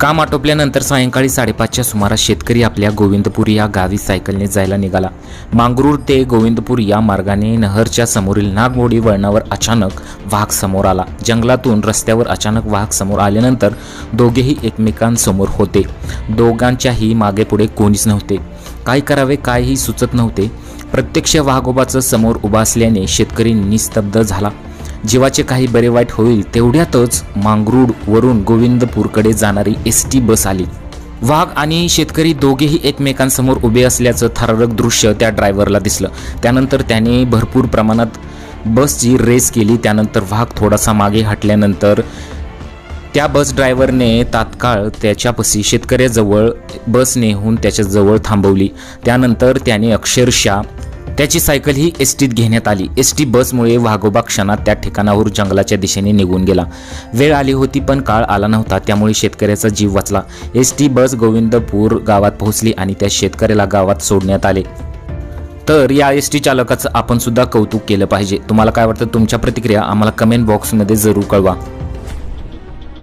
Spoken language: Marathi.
काम आटोपल्यानंतर सायंकाळी साडेपाचच्या सुमारास शेतकरी आपल्या गोविंदपूर या गावी सायकलने जायला निघाला. मांगरूळ ते गोविंदपूर या मार्गाने नहरच्या समोरील नागमोडी वळणावर अचानक वाघ समोर आला. जंगलातून रस्त्यावर अचानक वाघ समोर आल्यानंतर दोघेही एकमेकांसमोर होते. दोघांच्याही मागे पुढे कोणीच नव्हते. काय करावे कायही सुचत नव्हते. प्रत्यक्ष वाघोबाचं समोर उभा असल्याने शेतकरी निस्तब्ध झाला. जीवाचे काही बरे वाईट होईल तेवढ्यातच मांगरूड वरून गोविंदपूरकडे जाणारी एस टी बस आली. वाघ आणि शेतकरी दोघेही एकमेकांसमोर उभे असल्याचं थरारक दृश्य त्या ड्रायव्हरला दिसलं. त्यानंतर त्याने भरपूर प्रमाणात बसची रेस केली त्यानंतर वाघ थोडासा मागे हटल्यानंतर त्या बस ड्रायव्हरने तात्काळ त्याच्यापाशी शेतकऱ्याजवळ बस नेहून त्याच्याजवळ थांबवली. त्यानंतर त्याने अक्षरशः त्याची सायकल ही एस टीत घेण्यात आली. एस टी बसमुळे वाघोबा क्षणात त्या ठिकाणावर जंगलाच्या दिशेने निघून गेला. वेळ आली होती पण काळ आला नव्हता. त्यामुळे शेतकऱ्याचा जीव वाचला. एस टी बस गोविंदपूर गावात पोहोचली आणि त्या शेतकऱ्याला गावात सोडण्यात आले. तर या एस टी चालकाचं आपण सुद्धा कौतुक केलं पाहिजे. तुम्हाला काय वाटतं? तुमच्या प्रतिक्रिया आम्हाला कमेंट बॉक्समध्ये जरूर कळवा.